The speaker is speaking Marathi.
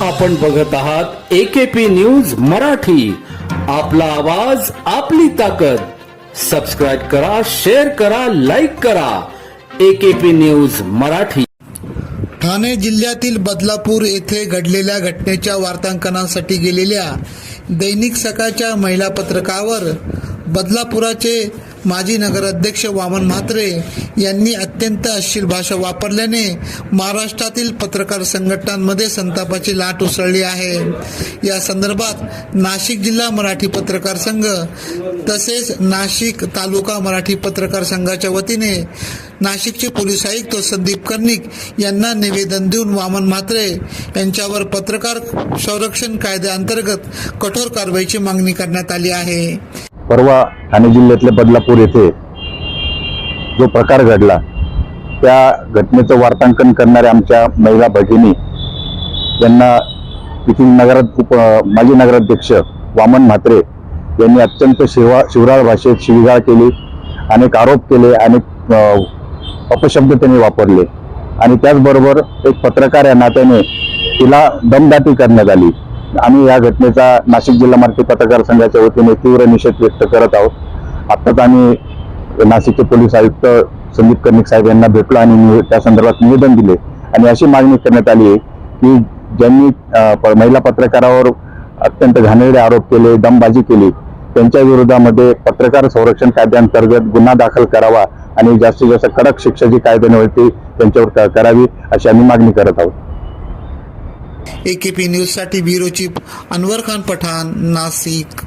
आपण बघत आहात एकेपी न्यूज मराठी. आपला आवाज आपली ताकद. सबस्क्राईब करा शेअर करा लाईक करा. AKP news Marathi. ठाणे जिल्ह्यातील बदलापूर येथे घडलेल्या घटनेच्या वार्तांकनासाठी गेलेल्या दैनिक सकाळच्या महिला पत्रकावर बदलापुराचे माजी नगराध्यक्ष वामन म्हात्रे यांनी अत्यंत अश्लील भाषा वापरल्याने महाराष्ट्रातील पत्रकार संघटनांमध्ये संतापाची लाट उसळली आहे. या संदर्भात नाशिक जिल्हा मराठी पत्रकार संघ तसेच नाशिक तालुका मराठी पत्रकार संघाच्या वतीने नाशिकचे पोलीस आयुक्त संदीप कर्णिक यांना निवेदन देऊन वामन म्हात्रे यांच्यावर पत्रकार संरक्षण कायद्याअंतर्गत कठोर कारवाईची मागणी करण्यात आली आहे. परवा ठाणे जिल्ह्यातल्या बदलापूर येथे जो प्रकार घडला त्या घटनेचं वार्तांकन करणाऱ्या आमच्या महिला भगिनी यांना तेथील नगर उप माजी नगराध्यक्ष वामन म्हात्रे यांनी अत्यंत शिवा शिवराळ भाषेत शिवीगाळ केली अनेक आरोप केले अनेक अपशब्द त्यांनी वापरले. आणि त्याचबरोबर एक पत्रकार या नात्याने तिला दमदाटी करण्यात आली. आम्ही या घटनेचा नाशिक जिल्हा मराठी पत्रकार संघाच्या वतीने तीव्र निषेध व्यक्त करत आहोत. आत्ताच आम्ही नाशिकचे पोलीस आयुक्त संदीप कर्णिक साहेब यांना भेटलो आणि त्या संदर्भात निवेदन दिले. आणि अशी मागणी करण्यात आली आहे की ज्यांनी महिला पत्रकारावर अत्यंत घाणेरडे आरोप केले दमबाजी केली त्यांच्या विरोधामध्ये पत्रकार संरक्षण कायद्याअंतर्गत गुन्हा दाखल करावा आणि जास्तीत जास्त कडक शिक्षा जी कायद्याने होती त्यांच्यावर करावी अशी आम्ही मागणी करत आहोत. एकेपी न्यूजसाठी ब्युरो चीफ अनवर खान पठाण नाशिक